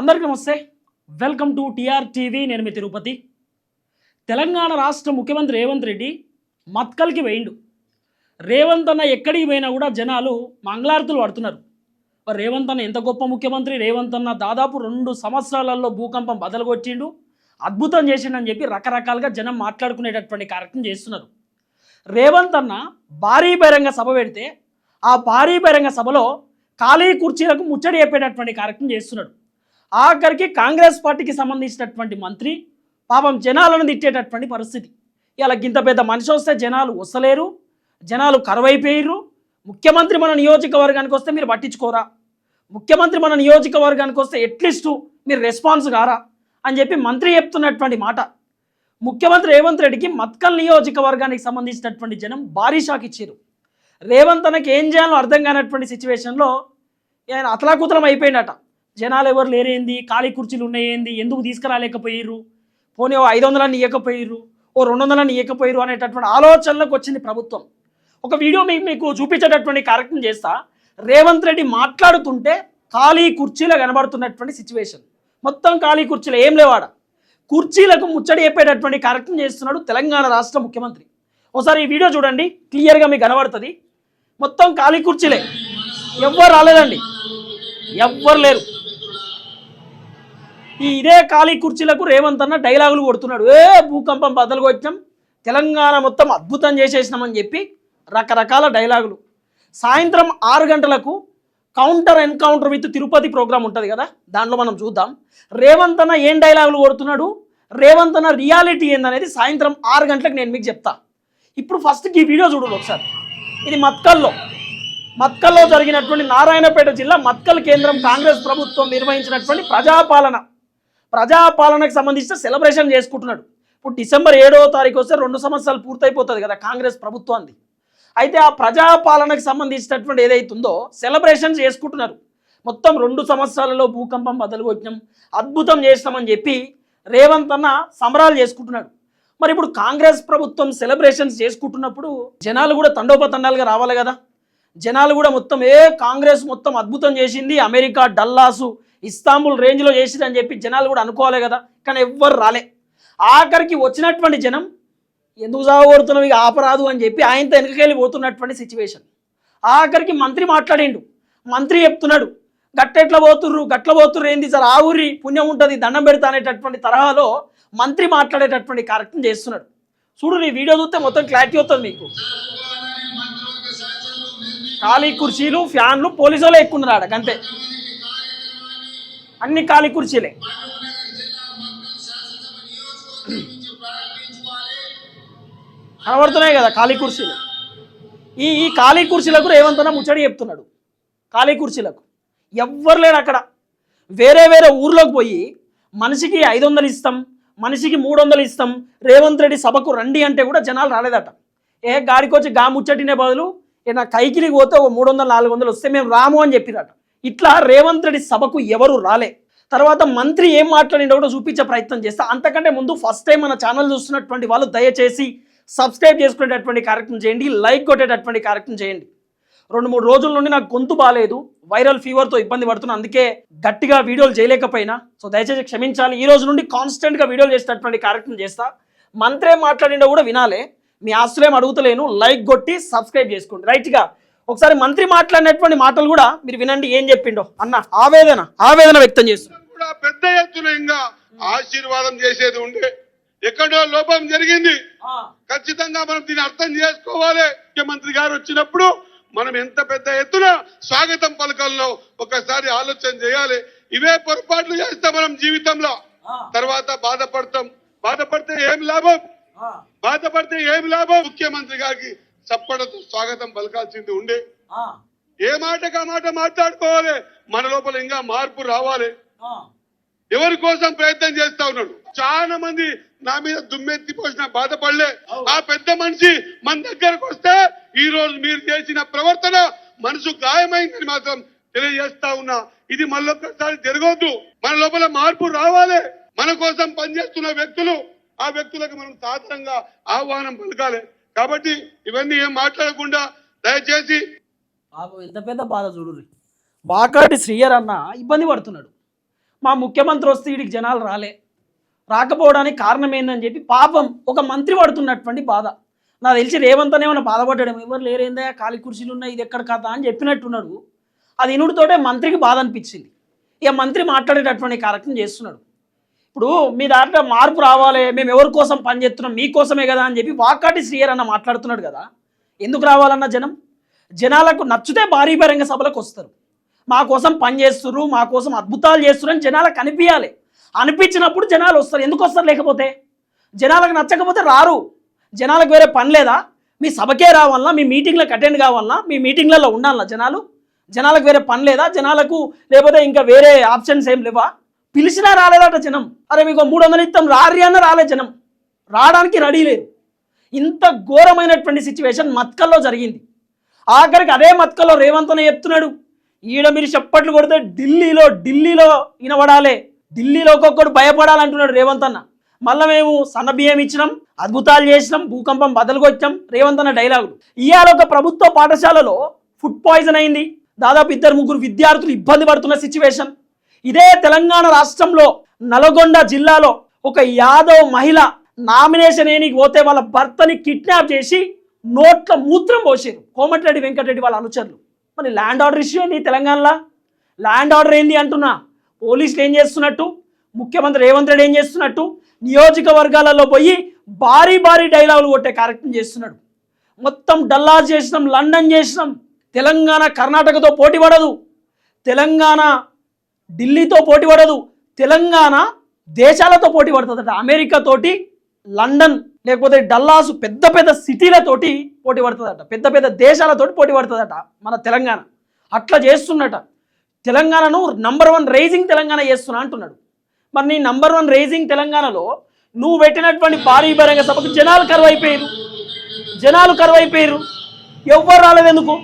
అందరికీ నమస్తే. Welcome to TR TV నేను మీ తిరుపతి. తెలంగాణ రాష్ట్ర ముఖ్యమంత్రి రేవంత్ రెడ్డి మత్కల్కి వేయిండు. రేవంత్ అన్న ఎక్కడికి పోయినా కూడా జనాలు మంగళారతులు పడుతున్నారు. మరి రేవంత్ అన్న ఎంత గొప్ప ముఖ్యమంత్రి? రేవంత్ అన్న దాదాపు రెండు సంవత్సరాలలో భూకంపం బదలగొట్టిండు అద్భుతం చేసిండని చెప్పి రకరకాలుగా జనం మాట్లాడుకునేటటువంటి కార్యక్రమం చేస్తున్నారు. రేవంత్ అన్న భారీ బహిరంగ సభ పెడితే ఆ భారీ బహిరంగ సభలో ఖాళీ కుర్చీలకు ముచ్చడి చెప్పేటటువంటి కార్యక్రమం చేస్తున్నాడు. ఆఖరికి కాంగ్రెస్ పార్టీకి సంబంధించినటువంటి మంత్రి పాపం జనాలను తిట్టేటటువంటి పరిస్థితి. ఇలా గింత పెద్ద మనిషి వస్తే జనాలు వస్తలేరు జనాలు కరువైపోయారు ముఖ్యమంత్రి మన నియోజకవర్గానికి వస్తే మీరు పట్టించుకోరా? ముఖ్యమంత్రి మన నియోజకవర్గానికి వస్తే ఎట్లీస్ట్ మీరు రెస్పాన్స్ కారా? అని చెప్పి మంత్రి చెప్తున్నటువంటి మాట. ముఖ్యమంత్రి రేవంత్ రెడ్డికి మత్కల్ నియోజకవర్గానికి సంబంధించినటువంటి జనం భారీ షాక్ ఇచ్చారు. రేవంత్ తనకి ఏం చేయాలో అర్థం కానటువంటి సిచ్యువేషన్లో ఆయన అతలాకుతలం అయిపోయిందట. జనాలు ఎవరు లేరేంది? ఖాళీ కుర్చీలు ఉన్నాయేంది? ఎందుకు తీసుకురాలేకపోయారు పోనీ ఓ ఐదు వందలని ఇవ్వకపోయారు ఓ రెండు వందలని ఇవ్వకపోయారు అనేటటువంటి ఆలోచనలకు వచ్చింది ప్రభుత్వం. ఒక వీడియో మీకు మీకు చూపించేటటువంటి కార్యక్రమం చేస్తా. రేవంత్ రెడ్డి మాట్లాడుతుంటే ఖాళీ కుర్చీలో కనబడుతున్నటువంటి సిచ్యువేషన్. మొత్తం ఖాళీ కుర్చీలు. ఏం లేవాడ? కుర్చీలకు ముచ్చడి చెప్పేటటువంటి కార్యక్రమం చేస్తున్నాడు తెలంగాణ రాష్ట్ర ముఖ్యమంత్రి. ఒకసారి ఈ వీడియో చూడండి. క్లియర్గా మీకు కనబడుతుంది. మొత్తం ఖాళీ కుర్చీలే. ఎవ్వరు రాలేదండి. ఎవ్వరు లేరు. ఈ ఇదే ఖాళీ కుర్చీలకు రేవంత్ అన్న డైలాగులు కొడుతున్నాడు. ఏ భూకంపం బద్దలు కొట్టినాం తెలంగాణ మొత్తం అద్భుతం చేసేసినామని చెప్పి రకరకాల డైలాగులు. సాయంత్రం ఆరు గంటలకు counter encounter with Tirupati program ఉంటుంది కదా దాంట్లో మనం చూద్దాం. రేవంత్ అన్న ఏం డైలాగులు కొడుతున్నాడు? రేవంత్ అన్న రియాలిటీ ఏందనేది సాయంత్రం ఆరు గంటలకు నేను మీకు చెప్తా. ఇప్పుడు ఫస్ట్ ఈ వీడియో చూడదు ఒకసారి. ఇది మత్కల్లో. మత్కల్లో జరిగినటువంటి నారాయణపేట జిల్లా మత్కల్ కేంద్రం కాంగ్రెస్ ప్రభుత్వం నిర్వహించినటువంటి ప్రజాపాలన. ప్రజాపాలనకు సంబంధించిన సెలబ్రేషన్ చేసుకుంటున్నాడు. ఇప్పుడు డిసెంబర్ ఏడవ తారీఖు వస్తే రెండు సంవత్సరాలు పూర్తయిపోతుంది కదా కాంగ్రెస్ ప్రభుత్వాన్ని అయితే ఆ ప్రజాపాలనకు సంబంధించినటువంటి ఏదైతుందో సెలబ్రేషన్ చేసుకుంటున్నారు. మొత్తం రెండు సంవత్సరాలలో భూకంపం బదలుకొట్టినాం అద్భుతం చేసినామని చెప్పి రేవంత్ అన్న సంబరాలు చేసుకుంటున్నాడు. మరి ఇప్పుడు కాంగ్రెస్ ప్రభుత్వం సెలబ్రేషన్స్ చేసుకుంటున్నప్పుడు జనాలు కూడా తండోపతండాలుగా రావాలి కదా. జనాలు కూడా మొత్తం ఏ కాంగ్రెస్ మొత్తం అద్భుతం చేసింది అమెరికా డల్లాసు ఇస్తాంబుల్ రేంజ్లో చేసిందని చెప్పి జనాలు కూడా అనుకోవాలి కదా. కానీ ఎవ్వరు రాలే. ఆఖరికి వచ్చినటువంటి జనం ఎందుకు సాగొడుతున్నావు ఇక ఆపరాదు అని చెప్పి ఆయనతో వెనకకెళ్ళి పోతున్నటువంటి సిచ్యువేషన్. ఆఖరికి మంత్రి మాట్లాడిండు. మంత్రి చెప్తున్నాడు గట్టెట్ల పోతుర్రు? గట్ల పోతుర్రు? ఏంది సార్? ఆ ఊరి పుణ్యం ఉంటుంది దండం పెడతా అనేటటువంటి తరహాలో మంత్రి మాట్లాడేటటువంటి కార్యక్రమం చేస్తున్నాడు. చూడు నీ వీడియో చూస్తే మొత్తం క్లారిటీ అవుతుంది మీకు. ఖాళీ కుర్చీలు ఫ్యాన్లు పోలీసు వాళ్ళు ఎక్కున్నారు ఆడ అంతే. అన్ని ఖాళీ కుర్చీలే. కనబడుతున్నాయి కదా ఖాళీ కుర్చీలు. ఈ ఈ ఖాళీ కుర్చీలకు రేవంతన ముచ్చడి చెప్తున్నాడు. ఖాళీ కుర్చీలకు. ఎవ్వరు లేరు అక్కడ. వేరే వేరే ఊర్లోకి పోయి మనిషికి ఐదు వందలు ఇస్తాం మనిషికి మూడు వందలు ఇస్తాం రేవంత్ రెడ్డి సభకు రండి అంటే కూడా జనాలు రాలేదట. ఏ గాడికి వచ్చి గా ముచ్చటినే బదులు ఏ నా కైకిలికి పోతే ఒక మూడు వందలు నాలుగు వందలు వస్తే మేము రాము అని చెప్పిరట. ఇట్లా రేవంత్ రెడ్డి సభకు ఎవరు రాలే. తర్వాత మంత్రి ఏం మాట్లాడిండో కూడా చూపించే ప్రయత్నం చేస్తా. అంతకంటే ముందు ఫస్ట్ టైం మన ఛానల్ చూస్తున్నటువంటి వాళ్ళు దయచేసి సబ్స్క్రైబ్ చేసుకునేటటువంటి కార్యక్రమం చేయండి లైక్ కొట్టేటటువంటి కార్యక్రమం చేయండి. రెండు మూడు రోజుల నుండి నాకు గొంతు బాగాలేదు వైరల్ ఫీవర్తో ఇబ్బంది పడుతున్నా. అందుకే గట్టిగా వీడియోలు చేయలేకపోయినా. సో దయచేసి క్షమించాలి. ఈ రోజు నుండి కాన్స్టెంట్గా వీడియోలు చేసేటటువంటి కార్యక్రమం చేస్తా. మంత్రి ఏం మాట్లాడిండో కూడా వినాలే. మీ ఆస్తులేం అడుగుతలేను. లైక్ కొట్టి సబ్స్క్రైబ్ చేసుకోండి. రైట్గా ఒకసారి మంత్రి మాట్లాడినటువంటి మాటలు కూడా మీరు వినండి ఏం చెప్పిండో. అన్న ఆవేదన ఆవేదన వ్యక్తం చేస్తున్నారు కూడా పెద్ద ఎత్తున ఇంకా ఆశీర్వాదం చేసేది ఉండే. ఎక్కడో లోపం జరిగింది. ఖచ్చితంగా మనం దీన్ని అర్థం చేసుకోవాలి. ముఖ్యమంత్రి గారు వచ్చినప్పుడు మనం ఎంత పెద్ద ఎత్తున స్వాగతం పలకల్లో ఒకసారి ఆలోచన చేయాలి. ఇవే పొరపాట్లు చేస్తాం మనం జీవితంలో తర్వాత బాధపడతాం. బాధపడితే ఏం లాభం? బాధపడితే ఏం లాభం? ముఖ్యమంత్రి గారికి చప్పడతో స్వాగతం పలకాల్సింది ఉండే. ఏ మాటకు ఆ మాట మాట్లాడుకోవాలి? మన లోపల ఇంకా మార్పు రావాలి. ఎవరి కోసం ప్రయత్నం చేస్తా ఉన్నాడు? చాలా మంది నా మీద దుమ్మెత్తి పోసిన బాధపడలే. ఆ పెద్ద మనిషి మన దగ్గరకు వస్తే ఈ రోజు మీరు చేసిన ప్రవర్తన మనసు గాయమైందని మాత్రం తెలియజేస్తా ఉన్నా. ఇది మళ్ళొక్కసారి జరగవద్దు మన లోపల మార్పు రావాలి. మన కోసం పనిచేస్తున్న వ్యక్తులు ఆ వ్యక్తులకు మనం సాధారణంగా ఆహ్వానం పలకాలి. కాబట్టి ఇవన్నీ ఏం మాట్లాడకుండా దయచేసి ఎంత పెద్ద బాధ చూడు బాకాటి శ్రీయర్ అన్న ఇబ్బంది పడుతున్నాడు. మా ముఖ్యమంత్రి వస్తే వీడికి జనాలు రాలే. రాకపోవడానికి కారణం ఏందని చెప్పి పాపం ఒక మంత్రి పడుతున్నటువంటి బాధ. నాకు తెలిసి రేవంత్ ఏమైనా బాధపడ్డాడు ఎవరు లేరేందా ఖాళీ కుర్చీలు ఉన్నాయి ఇది ఎక్కడ కథ అని చెప్పినట్టున్నాడు. అది ఇనుడితోటే మంత్రికి బాధ అనిపించింది. ఇక మంత్రి మాట్లాడేటటువంటి కార్యక్రమం చేస్తున్నాడు. ఇప్పుడు మీ దాంట్లో మార్పు రావాలి మేము ఎవరి కోసం పనిచేస్తున్నాం మీకోసమే కదా అని చెప్పి వాకాటి శ్రీయర్ అన్న మాట్లాడుతున్నాడు కదా. ఎందుకు రావాలన్న జనం? జనాలకు నచ్చితే భారీ బహిరంగ సభలకు వస్తారు. మా కోసం పనిచేస్తున్నారు మా కోసం అద్భుతాలు చేస్తున్నారు అని జనాలకు అనిపించాలి అనిపించినప్పుడు జనాలు వస్తారు. ఎందుకు వస్తారు లేకపోతే? జనాలకు నచ్చకపోతే రారు. జనాలకు వేరే పని లేదా? మీ సభకే రావాలన్నా మీ మీటింగ్లకు అటెండ్ కావాలన్నా మీ మీటింగ్లలో ఉండాలన్నా జనాలు. జనాలకు వేరే పని లేదా? జనాలకు లేకపోతే ఇంకా వేరే ఆప్షన్స్ ఏం లేవా? పిలిచినా రాలేదట జనం. అరే మీకు మూడు వందలు ఇస్తాం రారి అన్న రాలే జనం. రావడానికి రెడీ లేరు ఇంత ఘోరమైనటువంటి సిచ్యువేషన్ మత్కల్లో జరిగింది. ఆఖరికి అదే మత్కల్లో రేవంత్ చెప్తున్నాడు. ఈడ మీరు చప్పట్లు కొడితే ఢిల్లీలో ఢిల్లీలో వినబడాలే. ఢిల్లీలో ఒక్కొక్కడు భయపడాలంటున్నాడు రేవంత్ అన్న. మళ్ళీ మేము సన్న బియ్యం ఇచ్చినాం అద్భుతాలు చేసినాం భూకంపం బదలుకొచ్చాం రేవంత్ అన్న డైలాగులు. ఇవాళ ఒక ప్రభుత్వ పాఠశాలలో ఫుడ్ పాయిజన్ అయింది. దాదాపు ఇద్దరు ముగ్గురు విద్యార్థులు ఇబ్బంది పడుతున్న సిచ్యువేషన్ ఇదే తెలంగాణ రాష్ట్రంలో నల్గొండ జిల్లాలో ఒక యాదవ్ మహిళ నామినేషన్ ఏనికి పోతే వాళ్ళ భర్తని కిడ్నాప్ చేసి నోట్ల మూత్రం పోసారు కోమటిరెడ్డి వెంకటరెడ్డి వాళ్ళ అనుచరులు. మరి ల్యాండ్ ఆర్డర్ ఇష్యూ ఏంది తెలంగాణలో? ల్యాండ్ ఆర్డర్ ఏంది అంటున్నా? పోలీసులు ఏం చేస్తున్నట్టు? ముఖ్యమంత్రి రేవంత్ రెడ్డి ఏం చేస్తున్నట్టు? నియోజకవర్గాలలో పోయి భారీ భారీ డైలాగులు కొట్టే కార్యక్రమం చేస్తున్నాడు. మొత్తం డల్లాస్ చేసినాం లండన్ చేసినాం. తెలంగాణ కర్ణాటకతో పోటీ పడదు. తెలంగాణ ఢిల్లీతో పోటీ పడదు. తెలంగాణ దేశాలతో పోటీ పడుతుందట. అమెరికా తోటి లండన్ లేకపోతే డల్లాస్ పెద్ద పెద్ద సిటీలతోటి పోటీ పడుతుందట. పెద్ద పెద్ద దేశాలతోటి పోటీ పడుతుందట మన తెలంగాణ. అట్లా చేస్తున్నట. తెలంగాణను నంబర్ వన్ రైజింగ్ తెలంగాణ చేస్తున్నా అంటున్నాడు. మరి నీ నంబర్ వన్ రైజింగ్ తెలంగాణలో నువ్వు పెట్టినటువంటి భారీ బహిరంగ సభకు జనాలు కరువైపోయారు జనాలు కరువైపోయారు ఎవ్వరు రాలేదు ఎందుకు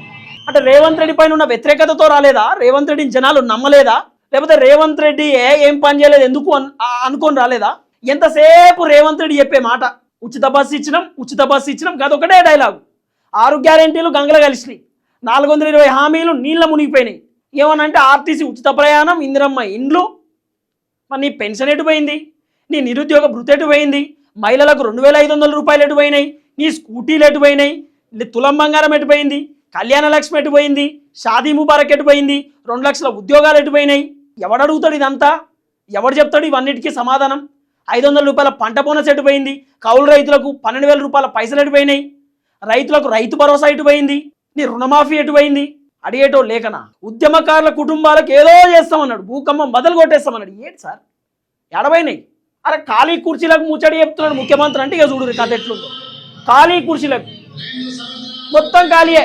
అంటే రేవంత్ రెడ్డి పైన ఉన్న వ్యతిరేకతతో రాలేదా? రేవంత్ రెడ్డిని జనాలు నమ్మలేదా? లేకపోతే రేవంత్ రెడ్డి ఏ ఏం పని చేయలేదు ఎందుకు అనుకొని రాలేదా? ఎంతసేపు రేవంత్ రెడ్డి చెప్పే మాట? ఉచిత బస్సు ఇచ్చినాం ఉచిత బస్సు ఇచ్చినాం ఒకటే డైలాగు. ఆరు గ్యారంటీలు గంగలు కలిసినాయి. నాలుగు వందల ఇరవై హామీలు నీళ్ళ మునిగిపోయినాయి. ఏమనంటే ఆర్టీసీ ఉచిత ప్రయాణం ఇందిరమ్మ ఇండ్లు. మరి నీ పెన్షన్ ఎటు పోయింది? నీ నిరుద్యోగ భృతి ఎటు పోయింది? మహిళలకు రెండు వేల ఐదు వందల రూపాయలు ఎటు పోయినాయి? నీ స్కూటీలు ఎటు పోయినాయి? నీ తులం బంగారం ఎటు పోయింది? కళ్యాణ లక్ష్మి ఎటు పోయింది? షాదీ ముబారక్ ఎటు పోయింది? రెండు లక్షల ఉద్యోగాలు ఎటు పోయినాయి? ఎవడు అడుగుతాడు ఇదంతా? ఎవడు చెప్తాడు ఇవన్నిటికీ సమాధానం? ఐదు వందల రూపాయల పంట బోనస్ ఎటుపోయింది కౌలు రైతులకు పన్నెండు వేల రూపాయల పైసలు ఎటుపోయినాయి రైతులకు రైతు భరోసా ఎటుపోయింది నీ రుణమాఫీ ఎటుపోయింది అడిగేటో లేకనా ఉద్యమకారుల కుటుంబాలకు ఏదో చేస్తామన్నాడు భూకంపం బదలు కొట్టేస్తామన్నాడు. ఏంటి సార్? ఎడబైనాయి అరే ఖాళీ కుర్చీలకు ముచ్చడి చెప్తున్నాడు ముఖ్యమంత్రి అంటే ఇక చూడు కథ ఎట్లుందో. ఖాళీ కుర్చీలకు. మొత్తం ఖాళీయే.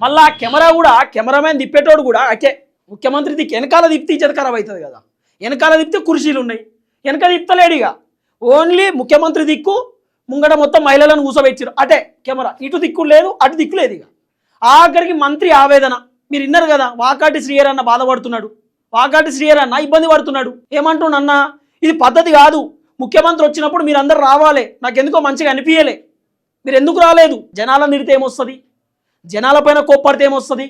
మళ్ళా ఆ కెమెరా కూడా కెమెరామెన్ తిప్పేటోడు కూడా అకే. ముఖ్యమంత్రి దిక్కు వెనకాల తిప్పితే ఇచ్చేది ఖరాబ్ అవుతుంది కదా. వెనకాల తిప్పితే కుర్చీలు ఉన్నాయి. వెనక తిప్పలేడు ఇక. ఓన్లీ ముఖ్యమంత్రి దిక్కు ముంగట మొత్తం మహిళలను కూసబెట్టారు అటే కెమెరా. ఇటు దిక్కు లేదు అటు దిక్కు లేదు ఇక. ఆఖరికి మంత్రి ఆవేదన. మీరు విన్నారు కదా వాకాటి శ్రీయర్ అన్న బాధపడుతున్నాడు. వాకాటి శ్రీయర్ అన్న ఇబ్బంది పడుతున్నాడు. ఏమంటుండు అన్న? ఇది పద్ధతి కాదు. ముఖ్యమంత్రి వచ్చినప్పుడు మీరు అందరు రావాలి. నాకు ఎందుకో మంచిగా అనిపించలే మీరు ఎందుకు రాలేదు? జనాల నిడితే ఏమొస్తుంది? జనాలపైన కోప్పడితే ఏమొస్తుంది?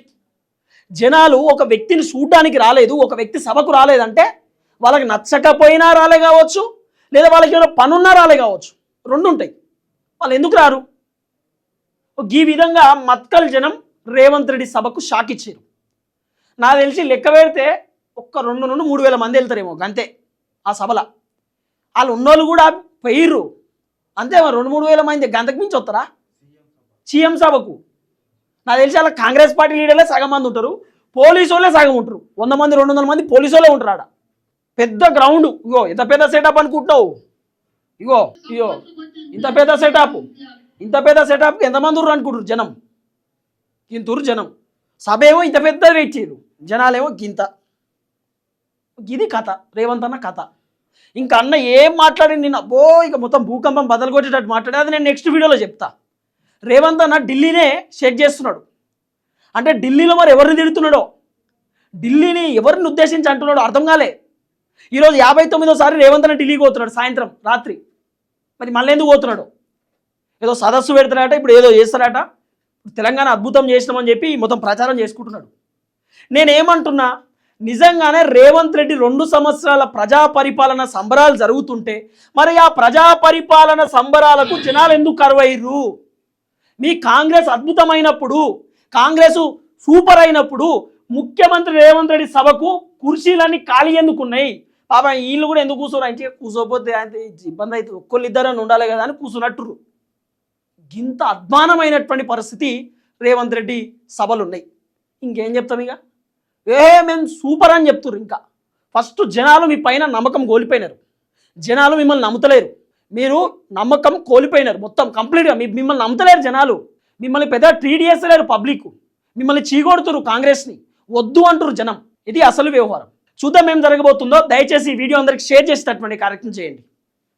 జనాలు ఒక వ్యక్తిని చూడడానికి రాలేదు ఒక వ్యక్తి సభకు రాలేదంటే వాళ్ళకి నచ్చకపోయినా రాలే కావచ్చు లేదా వాళ్ళకి ఏమైనా పనున్నా రాలే కావచ్చు. రెండు ఉంటాయి. వాళ్ళు ఎందుకు రారు? ఈ విధంగా మత్కల్ జనం రేవంత్ రెడ్డి సభకు షాక్ ఇచ్చారు. నాకు తెలిసి లెక్క పెడితే ఒక్క రెండు నుండి మూడు వేల మంది వెళ్తారేమో అంతే ఆ సభలో. వాళ్ళు ఉన్నోళ్ళు కూడా పోయిర్రు. అంతే రెండు మూడు వేల మంది గంతకు మించి వస్తారా? సీఎం సభకు. నాకు తెలిసి అలా కాంగ్రెస్ పార్టీ లీడర్లే సగం మంది ఉంటారు. పోలీసు వాళ్ళే సగం ఉంటారు. వంద మంది రెండు వందల మంది పోలీసు వాళ్ళే ఉంటారు ఆడ. పెద్ద గ్రౌండ్ ఇగో ఇంత పెద్ద సెటప్ అనుకుంటున్నావు. ఇగో ఇగో ఇంత పెద్ద సెటప్ ఇంత పెద్ద సెటప్కి ఎంతమంది ఉర్రు అనుకుంటారు జనం? గింతురు జనం. సభ ఏమో ఇంత పెద్ద వెయిట్ చేయరు. జనాలేమో గింత. ఇది కథ. రేవంత్ అన్న కథ. ఇంకా అన్న ఏం మాట్లాడింది నిన్న? అబ్బో ఇక మొత్తం భూకంపం బదలు కొట్టేటట్టు మాట్లాడే అది నేను నెక్స్ట్ వీడియోలో చెప్తా. రేవంత్ అన్న ఢిల్లీనే షేక్ చేస్తున్నాడు. అంటే ఢిల్లీలో మరి ఎవరిని తిడుతున్నాడో? ఢిల్లీని ఎవరిని ఉద్దేశించి అంటున్నాడో అర్థం కాలే. ఈరోజు యాభై తొమ్మిదోసారి రేవంత్ అన్న ఢిల్లీకి పోతున్నాడు సాయంత్రం రాత్రి. మరి మళ్ళీ ఎందుకు పోతున్నాడు? ఏదో సదస్సు పెడతాడట ఇప్పుడు ఏదో చేస్తాడట తెలంగాణ అద్భుతం చేసినామని చెప్పి మొత్తం ప్రచారం చేసుకుంటున్నాడు. నేనేమంటున్నా నిజంగానే రేవంత్ రెడ్డి రెండు సంవత్సరాల ప్రజా పరిపాలన సంబరాలు జరుగుతుంటే మరి ఆ ప్రజా పరిపాలన సంబరాలకు జనాలు ఎందుకు కరువైరు మీ కాంగ్రెస్ అద్భుతమైనప్పుడు కాంగ్రెస్ సూపర్ అయినప్పుడు ముఖ్యమంత్రి రేవంత్ రెడ్డి సభకు కుర్చీలన్నీ ఖాళీ ఎందుకు ఉన్నాయి? పాప వీళ్ళు కూడా ఎందుకు కూర్చోరు? అంటే కూర్చోపోతే అంటే ఇబ్బంది అవుతుంది. ఒక్కళ్ళు ఇద్దరని ఉండాలి కదా అని కూర్చున్నట్టురు ఇంత అధ్వానమైనటువంటి పరిస్థితి రేవంత్ రెడ్డి సభలు ఉన్నాయి. ఇంకేం చెప్తాం ఇక? ఏ మేము సూపర్ అని చెప్తున్నారు ఇంకా. ఫస్ట్ జనాలు మీ పైన నమ్మకం కోల్పోయినారు. జనాలు మిమ్మల్ని నమ్ముతలేరు. మీరు నమ్మకం కోల్పోయినారు మొత్తం కంప్లీట్గా. మీ మిమ్మల్ని నమ్మతలేరు జనాలు. మిమ్మల్ని పెద్ద ట్రీట్ చేస్తలేరు పబ్లిక్ మిమ్మల్ని చీగొడుతురు కాంగ్రెస్ని. వద్దు అంటురు జనం. ఇది అసలు వ్యవహారం. చూద్దాం ఏం జరగబోతుందో. దయచేసి ఈ వీడియో అందరికి షేర్ చేసేటటువంటి కార్యక్రమం చేయండి.